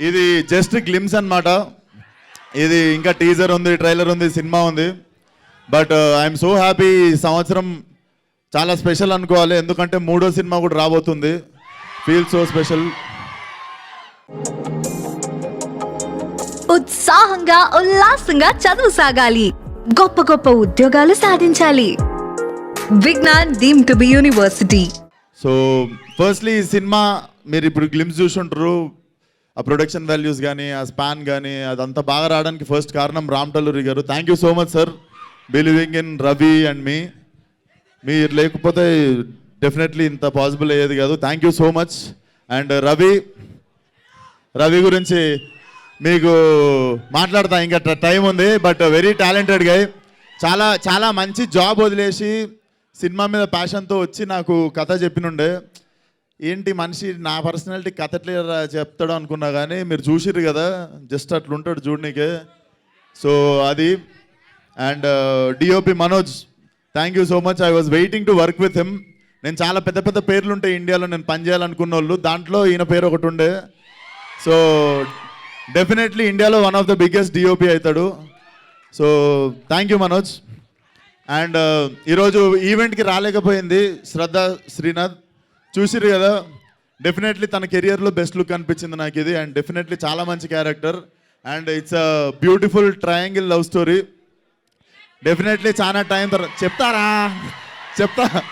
ఇది just glimpse అన్నమాట. ఇది ఇంకా టీజర్ ఉంది ట్రైలర్ ఉంది సినిమా ఉంది. బట్ ఐఎమ్ సో హ్యాపీ ఈ సంవత్సరం చాలా స్పెషల్ అనుకోవాలి. ఎందుకంటే మూడో సినిమా కూడా రాబోతుంది. ఫీల్ సో స్పెషల్ ఉత్సాహంగా ఉల్లాసంగా చదువు సాగాలి. గొప్ప గొప్ప ఉద్యోగాలు సాధించాలి. Vignan deemed to be university. So firstly ఈ సినిమా మీరు ఇప్పుడు గ్లిమ్స్ చూసుంటారు. ఆ ప్రొడక్షన్ వాల్యూస్ కానీ ఆ స్పాన్ కానీ అదంతా బాగా రావడానికి ఫస్ట్ కారణం రామ్ టల్లూరి గారు. Thank you so much sir believing in Ravi and మీ మీరు లేకపోతే డెఫినెట్లీ ఇంత పాసిబుల్ అయ్యేది కాదు. Thank you so much and Ravi Ravi గురించి మీకు మాట్లాడతా. ఇంకా టైం ఉంది బట్ వెరీ టాలెంటెడ్ గై చాలా చాలా మంచి జాబ్ వదిలేసి సినిమా మీద ప్యాషన్తో వచ్చి నాకు కథ చెప్పినుండే. ఏంటి మనిషి నా పర్సనాలిటీ కథ చెప్తాడు అనుకున్నా కానీ మీరు చూసిర్రు కదా జస్ట్ అట్లుంటాడు చూడనీకే సో అది. And DOP Manoj thank you so much I was waiting to work with him నేను చాలా పెద్ద పెద్ద పేర్లు ఉంటాయి ఇండియాలో నేను పనిచేయాలనుకున్న వాళ్ళు దాంట్లో ఈయన పేరు ఒకటి ఉండే. సో డెఫినెట్లీ ఇండియాలో one of the biggest DOP అవుతాడు. So thank you Manoj and ఈరోజు ఈవెంట్కి రాలేకపోయింది శ్రద్ధ శ్రీనాథ్. చూసిరు కదా? డెఫినెట్లీ తన కెరియర్లో బెస్ట్ లుక్ అనిపించింది నాకు ఇది. అండ్ డెఫినెట్లీ చాలా మంచి character and it's a beautiful triangle love story definitely చాలా టైం తర్వాత చెప్తారా? చెప్తా.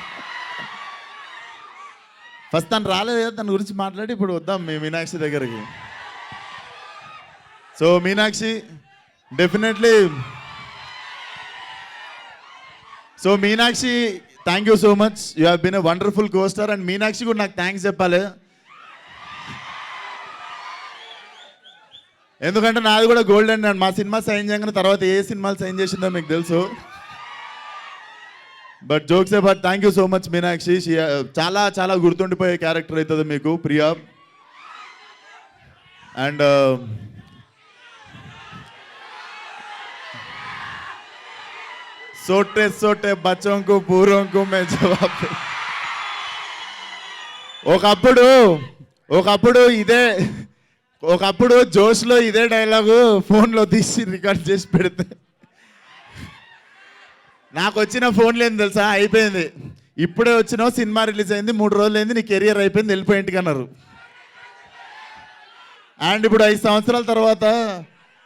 ఫస్ట్ తను రాలేదు కదా? తన గురించి మాట్లాడి ఇప్పుడు వద్దాం మీ మీనాక్షి దగ్గరికి. So Meenakshi definitely so Meenakshi thank you so much you have been a wonderful coaster and Meenakshi కూడా నాకు థ్యాంక్స్ చెప్పాలి. ఎందుకంటే నాది కూడా గోల్డెన్ అండ్ మా సినిమా సైన్ చేయగానే తర్వాత ఏ సినిమాలు సైన్ చేసిందో మీకు తెలుసు. But jokes but thank you so much Meenakshi చాలా చాలా గుర్తుండిపోయే క్యారెక్టర్ అవుతుంది మీకు ప్రియా. అండ్ सोटे सोटे बच्चों को पूरों को मैं जवाब दे ఒకప్పుడు ఒకప్పుడు ఇదే ఒకప్పుడు జోష్లో ఇదే డైలాగు ఫోన్లో తీసి రికార్డ్ చేసి పెడితే నాకు వచ్చిన ఫోన్ లేని తెలుసా అయిపోయింది ఇప్పుడే వచ్చినావు సినిమా రిలీజ్ అయింది మూడు రోజులు అయింది నీ కెరియర్ అయిపోయింది వెళ్ళిపోయి ఇంటికి అన్నారు అండ్ ఇప్పుడు ఐదు సంవత్సరాల తర్వాత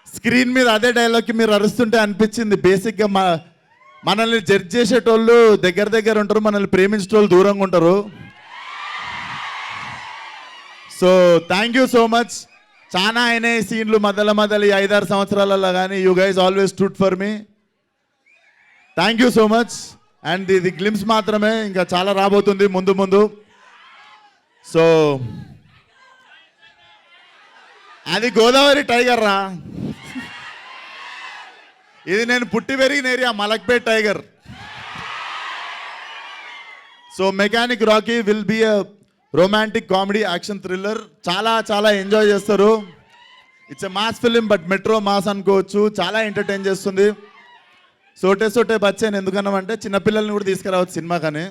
స్క్రీన్ మీద అదే డైలాగ్కి మీరు అరుస్తుంటే అనిపించింది బేసిక్గా మా మనల్ని జడ్జ్ చేసేటోళ్ళు దగ్గర దగ్గర ఉంటారు మనల్ని ప్రేమించేటోళ్ళు దూరంగా ఉంటారు. So thank you so much చాలా అయినాయి సీన్లు మధ్యలో మధ్యలో ఐదారు సంవత్సరాలలో కానీ you guys always root for me thank you so much and ఇది గ్లిమ్స్ మాత్రమే ఇంకా చాలా రాబోతుంది ముందు ముందు. సో అది గోదావరి టైగర్ రా. ఇది నేను పుట్టి పెరిగిన area Malakpet tiger. So mechanic Rocky will be a romantic comedy action thriller. చాలా చాలా ఎంజాయ్ చేస్తారు. It's a mass film but metro mass అనుకోవచ్చు. చాలా ఎంటర్టైన్ చేస్తుంది. సోటే సోటే బచ్చాను ఎందుకన్నామంటే చిన్నపిల్లల్ని కూడా తీసుకురావచ్చు సినిమా కానీ